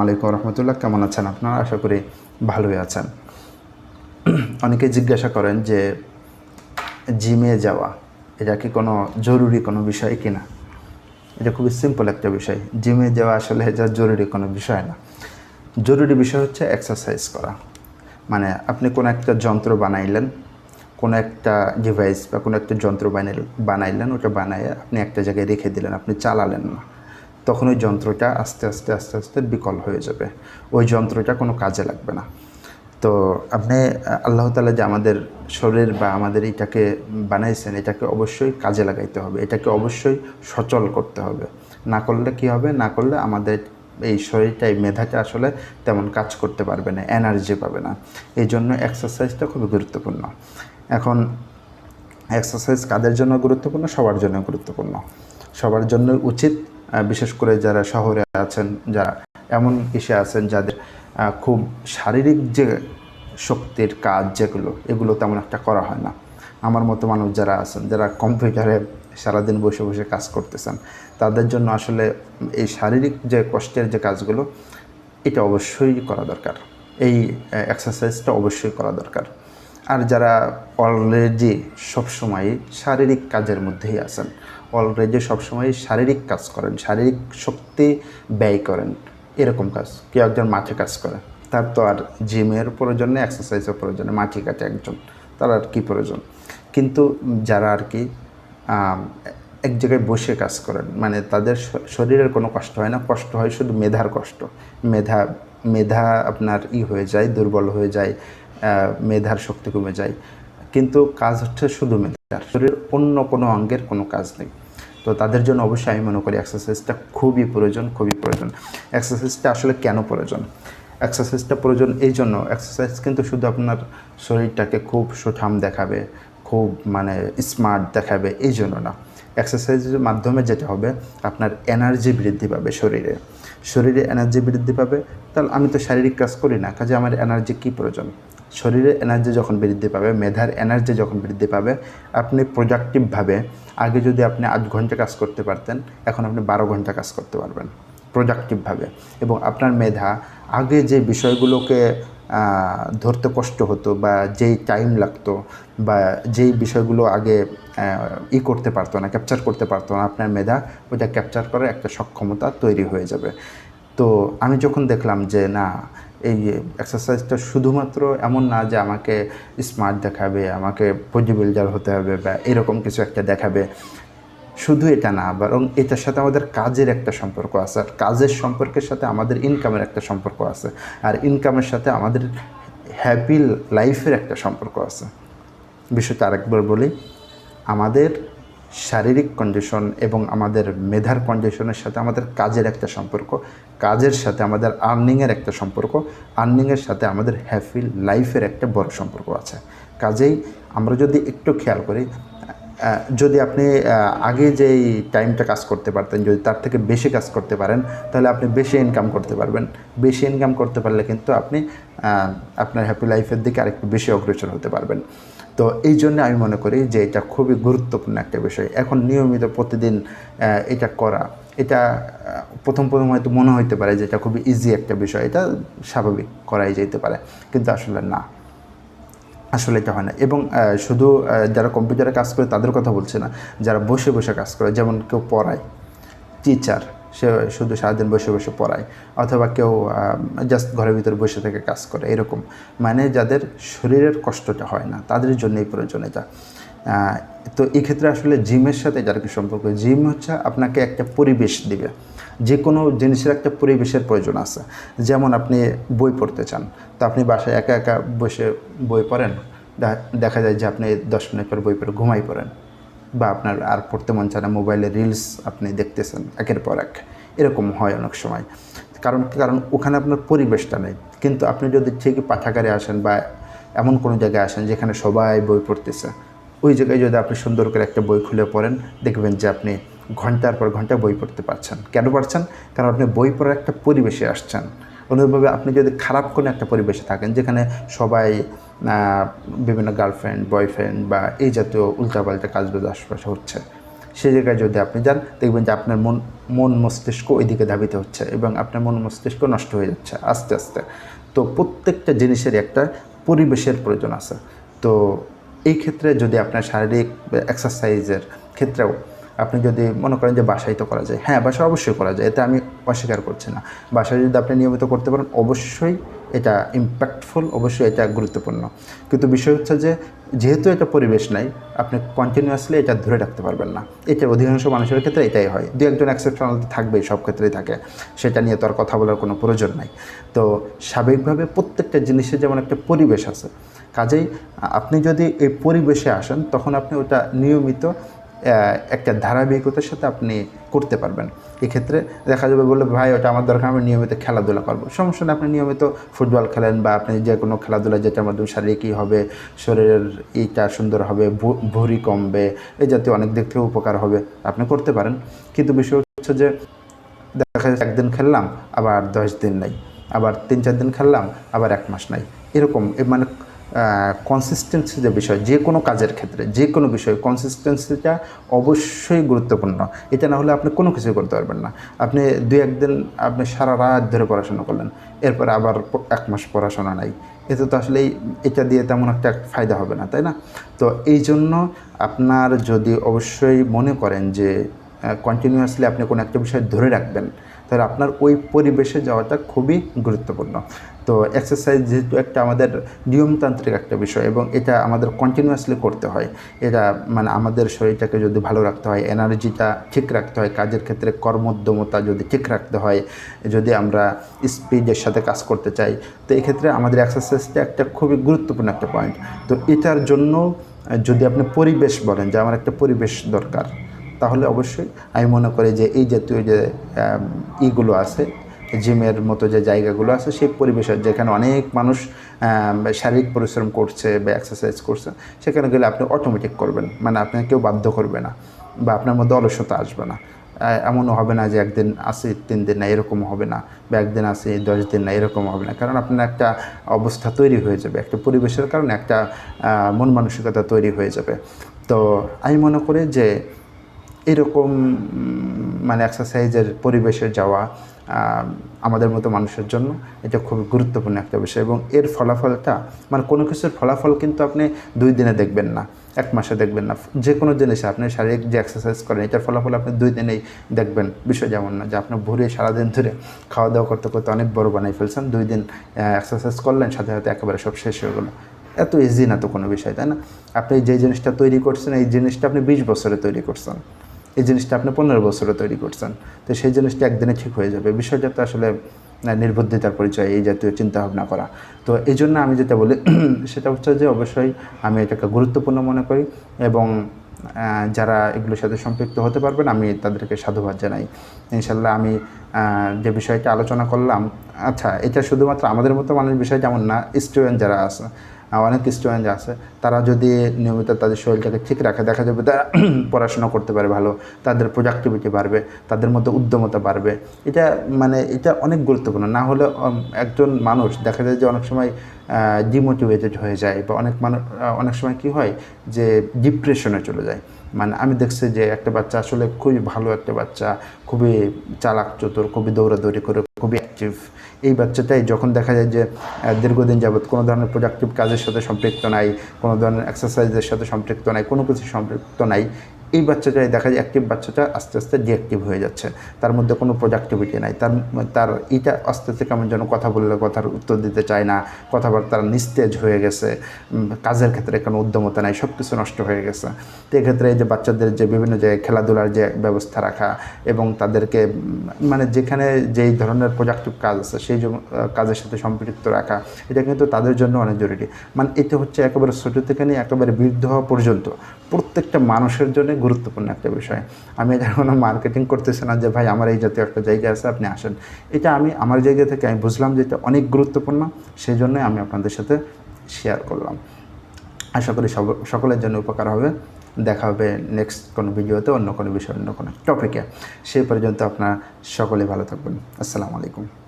আলাইকুম রহমতুল্লাহ, কেমন আছেন আপনারা? আশা করি ভালোই আছেন। অনেকে জিজ্ঞাসা করেন যে, জিমে যাওয়া, এটা কি কোনো জরুরি কোনো বিষয় কি না এটা খুবই সিম্পল একটা বিষয়। জিমে যাওয়া আসলে এটা জরুরি কোনো বিষয় না। জরুরি বিষয় হচ্ছে এক্সারসাইজ করা। মানে আপনি কোনো একটা যন্ত্র বানাইলেন, কোনো একটা ডিভাইস বা কোনো একটা যন্ত্র বানাইল বানাইলেন, ওটা বানায় আপনি একটা জায়গায় রেখে দিলেন, আপনি চালালেন না। তখন ওই যন্ত্রটা আস্তে আস্তে আস্তে আস্তে বিকল হয়ে যাবে। ওই যন্ত্রটা কোনো কাজে লাগবে না। তো আপনি, আল্লাহ তালা যে আমাদের শরীর বা আমাদের এটাকে বানাইছেন, এটাকে অবশ্যই কাজে লাগাইতে হবে। এটাকে অবশ্যই সচল করতে হবে। না করলে কি হবে? না করলে আমাদের এই শরীরটা, এই মেধাটা আসলে তেমন কাজ করতে পারবে না, এনার্জি পাবে না। এই জন্য এক্সারসাইজটা খুবই গুরুত্বপূর্ণ। এখন, এক্সারসাইজ কাদের জন্য গুরুত্বপূর্ণ? সবার জন্য গুরুত্বপূর্ণ। সবার জন্য উচিত বিশেষ করে যারা শহরে আছেন, যারা এমন ইসে আছেন যাদের খুব শারীরিক যে শক্তির কাজ যেগুলো, এগুলো তেমন একটা করা হয় না। আমার মতো মানুষ যারা আছেন, যারা কম্পিউটারে সারাদিন বসে বসে কাজ করতেছেন, তাদের জন্য আসলে এই শারীরিক যে কষ্টের যে কাজগুলো, এটা অবশ্যই করা দরকার। এই এক্সারসাইজটা অবশ্যই করা দরকার। আর যারা অলরেডি সবসময় শারীরিক কাজের মধ্যেই আছেন অলরেডি সবসময় শারীরিক কাজ করেন, শারীরিক শক্তি ব্যয় করেন, এরকম কাজ, কেউ একজন মাঠে কাজ করে। তার তো আর জিমের প্রয়োজন নেই এক্সারসাইজের প্রয়োজন নেই মাটি কাটে একজন, তার আর কি প্রয়োজন? কিন্তু যারা আর কি এক জায়গায় বসে কাজ করেন মানে তাদের শরীরের কোনো কষ্ট হয় না, কষ্ট হয় শুধু মেধার কষ্ট। মেধা মেধা আপনার ই হয়ে যায়, দুর্বল হয়ে যায় মেধার শক্তি কমে যায়। কিন্তু কাজ হচ্ছে শুধু মেধার শরীর অন্য কোনো অঙ্গের কোনো কাজ নেই। তো তাদের জন্য অবশ্যই আমি মনে করি এক্সারসাইজটা খুবই প্রয়োজন খুবই প্রয়োজন। এক্সারসাইজটা আসলে কেন প্রয়োজন? এক্সারসাইজটা প্রয়োজন এই জন্য এক্সারসাইজ কিন্তু শুধু আপনার শরীরটাকে খুব সুঠাম দেখাবে, খুব মানে স্মার্ট দেখাবে এই জন্য না। এক্সারসাইজের মাধ্যমে যেটা হবে, আপনার এনার্জি বৃদ্ধি পাবে শরীরে। শরীরে এনার্জি বৃদ্ধি পাবে, তাহলে আমি তো শারীরিক কাজ করি না, কাজে আমার এনার্জি কী প্রয়োজন? শরীরে এনার্জি যখন বৃদ্ধি পাবে, মেধার এনার্জি যখন বৃদ্ধি পাবে, আপনি প্রোডাক্টিভভাবে আগে যদি আপনি আট ঘণ্টা কাজ করতে পারতেন, এখন আপনি বারো ঘণ্টা কাজ করতে পারবেন প্রোডাক্টিভভাবে এবং আপনার মেধা আগে যে বিষয়গুলোকে ধরতে কষ্ট হতো বা যেই টাইম লাগতো বা যেই বিষয়গুলো আগে ই করতে পারতো না ক্যাপচার করতে পারতো না, আপনার মেধা ওইটা ক্যাপচার করার একটা সক্ষমতা তৈরি হয়ে যাবে। তো আমি যখন দেখলাম যে না এই এক্সারসাইজটা শুধুমাত্র এমন না যে আমাকে স্মার্ট দেখাবে, আমাকে বডি বিল্ডার হতে হবে বা এরকম কিছু একটা দেখাবে। শুধু এটা না, বরং এটার সাথে আমাদের কাজের একটা সম্পর্ক আছে। আর কাজের সম্পর্কের সাথে আমাদের ইনকামের একটা সম্পর্ক আছে। আর ইনকামের সাথে আমাদের হ্যাপি লাইফের একটা সম্পর্ক আছে। বিষয়টা আরেকবার বলি, আমাদের শারীরিক কন্ডিশন এবং আমাদের মেধার কন্ডিশনের সাথে আমাদের কাজের একটা সম্পর্ক, কাজের সাথে আমাদের আর্নিংয়ের একটা সম্পর্ক আর্নিংয়ের সাথে আমাদের হ্যাপি লাইফের একটা বড় সম্পর্ক আছে। কাজেই আমরা যদি একটু খেয়াল করি যদি আপনি আগে যেই টাইমটা কাজ করতে পারতেন, যদি তার থেকে বেশি কাজ করতে পারেন, তাহলে আপনি বেশি ইনকাম করতে পারবেন। বেশি ইনকাম করতে পারলে কিন্তু আপনি আপনার হ্যাপি লাইফের দিকে আরেকটু বেশি অগ্রসর হতে পারবেন। তো এই জন্য আমি মনে করি যে এটা খুবই গুরুত্বপূর্ণ একটা বিষয়। এখন নিয়মিত প্রতিদিন এটা করা, এটা প্রথম প্রথম হয়তো মনে হইতে পারে যে এটা খুবই ইজি একটা বিষয়, এটা স্বাভাবিক করাই যেতে পারে, কিন্তু আসলে না। আসলে এটা হয় না। এবং শুধু যারা কম্পিউটারে কাজ করে তাদের কথা বলছে না, যারা বসে বসে কাজ করে, যেমন কেউ পড়ায় টিচার সে শুধু সারাদিন বসে বসে পড়ায়, অথবা কেউ জাস্ট ঘরের ভিতরে বসে থেকে কাজ করে, এরকম। মানে যাদের শরীরের কষ্টটা হয় না, তাদের জন্যই প্রয়োজন এটা। তো এই ক্ষেত্রে আসলে জিমের সাথে যার কি সম্পর্ক, জিম হচ্ছে আপনাকে একটা পরিবেশ দিবে। যে কোনো জিনিসের একটা পরিবেশের প্রয়োজন আছে। যেমন আপনি বই পড়তে চান, তো আপনি বাসায় একা একা বসে বই পড়েন দেখা যায় যে আপনি দশ মিনিট পর বই পড়ে ঘুমাই পড়েন। বা আপনার আর পড়তে মন চায় না মোবাইলে রিলস আপনি দেখতেছেন একের পর এক। এরকম হয় অনেক সময়। কারণ কারণ ওখানে আপনার পরিবেশটা নেই। কিন্তু আপনি যদি ঠিকই পাঠাগারে আসেন বা এমন কোনো জায়গায় আসেন যেখানে সবাই বই পড়তেছে, ওই জায়গায় যদি আপনি সুন্দর করে একটা বই খুলে পড়েন, দেখবেন যে আপনি ঘণ্টার পর ঘণ্টা বই পড়তে পারছেন। কেন পারছেন? কারণ আপনি বই পড়ার একটা পরিবেশে আসছেন। অনুরূপভাবে আপনি যদি খারাপ কোনো একটা পরিবেশে থাকেন, যেখানে সবাই বিভিন্ন গার্লফ্রেন্ড বয়ফ্রেন্ড বা এই জাতীয় উল্টাপাল্টা কাজগুলো আশপাশে হচ্ছে। সে জায়গায় যদি আপনি যান, দেখবেন যে আপনার মন মন মস্তিষ্ক ওইদিকে ধাবিত হচ্ছে এবং আপনার মন মস্তিষ্ক নষ্ট হয়ে যাচ্ছে আস্তে আস্তে। তো প্রত্যেকটা জিনিসের একটা পরিবেশের প্রয়োজন আছে। তো এই ক্ষেত্রে যদি আপনার শারীরিক এক্সারসাইজের ক্ষেত্রেও আপনি যদি মনে করেন যে বাসায় তো করা যায় হ্যাঁ বাসায় অবশ্যই করা যায়, এতে আমি অস্বীকার করছি না। বাসায় যদি আপনি নিয়মিত করতে পারেন, অবশ্যই এটা ইম্প্যাক্টফুল অবশ্যই এটা গুরুত্বপূর্ণ। কিন্তু বিষয় হচ্ছে যে, যেহেতু এটা পরিবেশ নাই, আপনি কন্টিনিউয়াসলি এটা ধরে রাখতে পারবেন না। এটা অধিকাংশ মানুষের ক্ষেত্রে এটাই হয়। দু একজন এক্সেপশনাল থাকবেই, সব ক্ষেত্রেই থাকে। সেটা নিয়ে তো আর কথা বলার কোনো প্রয়োজন নাই। তো স্বাভাবিকভাবে প্রত্যেকটা জিনিসের যেমন একটা পরিবেশ আছে, কাজেই আপনি যদি এই পরিবেশে আসেন, তখন আপনি ওটা নিয়মিত একটা ধারাবাহিকতার সাথে আপনি করতে পারবেন। এক্ষেত্রে দেখা যাবে বলে ভাই, ওটা আমার দরকার, আমি নিয়মিত খেলাধুলা করব। সমস্যা নেই, আপনি নিয়মিত ফুটবল খেলেন বা আপনি যে কোনো খেলাধুলা, যেটার মাধ্যমে শারীরিকই হবে, শরীরের ইটা সুন্দর হবে, ভু- ভুঁড়ি কমবে এই জাতীয় অনেক দিক থেকে উপকার হবে, আপনি করতে পারেন। কিন্তু বিষয় হচ্ছে যে, দেখা যাচ্ছে একদিন খেললাম, আবার দশ দিন নাই, আবার তিন চার দিন খেললাম, আবার এক মাস নাই। এরকম মানে কনসিস্টেন্সি যে বিষয়, যে কোনো কাজের ক্ষেত্রে, যে কোনো বিষয় কনসিস্টেন্সিটা অবশ্যই গুরুত্বপূর্ণ। এটা না হলে আপনি কোনো কিছু করতে পারবেন না। আপনি দুই একদিন আপনি সারা রাত ধরে পড়াশোনা করলেন, এরপরে আবার এক মাস পড়াশোনা নাই। এতে তো আসলে এটা দিয়ে তেমন একটা ফায়দা হবে না, তাই না? তো এই জন্য আপনার যদি অবশ্যই মনে করেন যে কন্টিনিউয়াসলি আপনি কোনো একটা বিষয় ধরে রাখবেন তাহলে আপনার ওই পরিবেশে যাওয়াটা খুবই গুরুত্বপূর্ণ। তো এক্সারসাইজ যেহেতু একটা আমাদের নিয়মতান্ত্রিক একটা বিষয় এবং এটা আমাদের কন্টিনিউয়াসলি করতে হয়। এটা মানে আমাদের শরীরটাকে যদি ভালো রাখতে হয় এনার্জিটা ঠিক রাখতে হয়, কাজের ক্ষেত্রে কর্মোদ্যমতা যদি ঠিক রাখতে হয়, যদি আমরা স্পিডের সাথে কাজ করতে চাই, তো এক্ষেত্রে আমাদের এক্সারসাইজটা একটা খুবই গুরুত্বপূর্ণ একটা পয়েন্ট তো এটার জন্য যদি আপনি পরিবেশ বলেন যে আমার একটা পরিবেশ দরকার তাহলে অবশ্যই আমি মনে করি যে এই জাতীয় যে ইগুলো আছে, জিমের মতো যে জায়গাগুলো আছে, সেই পরিবেশের যেখানে অনেক মানুষ শারীরিক পরিশ্রম করছে বা এক্সারসাইজ করছে, সেখানে গেলে আপনি অটোমেটিক করবেন। মানে আপনাকে কেউ বাধ্য করবে না বা আপনার মধ্যে অলসতা আসবে না। এমনও হবে না যে একদিন আসি তিন দিন না এরকম হবে না বা একদিন আসি দশ দিন না এরকম হবে না। কারণ আপনার একটা অবস্থা তৈরি হয়ে যাবে, একটা পরিবেশের কারণে একটা মন মানসিকতা তৈরি হয়ে যাবে। তো আমি মনে করি যে এরকম মানে এক্সারসাইজের পরিবেশে যাওয়া আমাদের মতো মানুষের জন্য এটা খুব গুরুত্বপূর্ণ একটা বিষয় এবং এর ফলাফলটা মানে কোনো কিছুর ফলাফল কিন্তু আপনি দুই দিনে দেখবেন না, এক মাসে দেখবেন না। যে কোনো জিনিসে আপনি শারীরিক যে এক্সারসাইজ করেন, এটার ফলাফল আপনি দুই দিনেই দেখবেন। বিষয় যেমন না যে আপনি ভোরে সারাদিন ধরে খাওয়া দাওয়া করতে করতে অনেক বড় বানাই ফেলছেন, দুই দিন এক্সারসাইজ করলেন, সাথে সাথে একেবারে সব শেষ হয়ে গেলো। এত ইজি না তো কোনো বিষয়, তাই না? আপনি যে জিনিসটা তৈরি করছেন, এই জিনিসটা আপনি বিশ বছরে তৈরি করছেন। এই জিনিসটা আপনি পনেরো বছরে তৈরি করছেন। তো সেই জিনিসটা একদিনে ঠিক হয়ে যাবে। বিষয়টা তো আসলে নির্বুদ্ধিতার পরিচয়, এই জাতীয় চিন্তা ভাবনা করা। তো এই জন্য আমি যেটা বলি, সেটা হচ্ছে যে অবশ্যই আমি এটাকে গুরুত্বপূর্ণ মনে করি এবং যারা এগুলোর সাথে সম্পৃক্ত হতে পারবেন, আমি তাদেরকে সাধুবাদ জানাই। ইনশাল্লাহ আমি যে বিষয়টা আলোচনা করলাম আচ্ছা এটা শুধুমাত্র আমাদের মতো মানুষ বিষয় যেমন না, স্টুডেন্ট যারা আছে অনেক স্টুডেন্ট আছে, তারা যদি নিয়মিত তাদের শরীরটাকে ঠিক রাখে, দেখা যাবে তারা পড়াশোনা করতে পারে ভালো, তাদের প্রোডাক্টিভিটি বাড়বে, তাদের মধ্যে উদ্যমতা বাড়বে। এটা মানে এটা অনেক গুরুত্বপূর্ণ। না হলে একজন মানুষ, দেখা যায় যে অনেক সময় ডিমোটিভেটেড হয়ে যায় বা অনেক মানুষ অনেক সময় কি হয় যে ডিপ্রেশনে চলে যায়। মানে আমি দেখছি যে একটা বাচ্চা আসলে খুবই ভালো একটা বাচ্চা, খুবই চালাক, চতুর, খুবই দৌড়াদৌড়ি করে, খুবই অ্যাক্টিভ এই বাচ্চাটাই যখন দেখা যায় যে দীর্ঘদিন যাবৎ কোনো ধরনের প্রোডাক্টিভ কাজের সাথে সম্পৃক্ত নাই, কোনো ধরনের এক্সারসাইজের সাথে সম্পৃক্ত নাই, কোনো কিছু সম্পৃক্ত নাই এই বাচ্চাটাই দেখা যায় অ্যাক্টিভ বাচ্চাটা আস্তে আস্তে ডিঅ্যাক্টিভ হয়ে যাচ্ছে। তার মধ্যে কোনো প্রোডাক্টিভিটি নাই। তার তার এটা আস্তে আস্তে কেমন যেন কথা বললে কথার উত্তর দিতে চায় না কথাবার্তা নিস্তেজ হয়ে গেছে কাজের ক্ষেত্রে কোনো উদ্যমতা নাই সব কিছু নষ্ট হয়ে গেছে। তো এক্ষেত্রে এই যে বাচ্চাদের যে বিভিন্ন জায়গায় খেলাধুলার যে ব্যবস্থা রাখা এবং তাদেরকে মানে যেখানে যেই ধরনের প্রোডাক্টিভ কাজ আছে, সেই কাজের সাথে সম্পৃক্ত রাখা, এটা কিন্তু তাদের জন্য অনেক জরুরি। মানে এটা হচ্ছে একেবারে ছোটো থেকে নিয়ে একেবারে বৃদ্ধ হওয়া পর্যন্ত প্রত্যেকটা মানুষের জন্য গুরুত্বপূর্ণ একটা বিষয়। আমি এটা কোনো মার্কেটিং করতেছি না যে, ভাই, আমার এই জাতীয় একটা জায়গা আছে, আপনি আসেন। এটা আমি আমার জায়গা থেকে আমি বুঝলাম যে, এটা অনেক গুরুত্বপূর্ণ। সেই জন্যই আমি আপনাদের সাথে শেয়ার করলাম। আশা করি সকলের জন্য উপকার হবে। দেখা হবে নেক্সট কোনো ভিডিওতে অন্য কোনো বিষয়, অন্য কোনো টপিকে সেই পর্যন্ত আপনারা সকলে ভালো থাকবেন। আসসালামু আলাইকুম।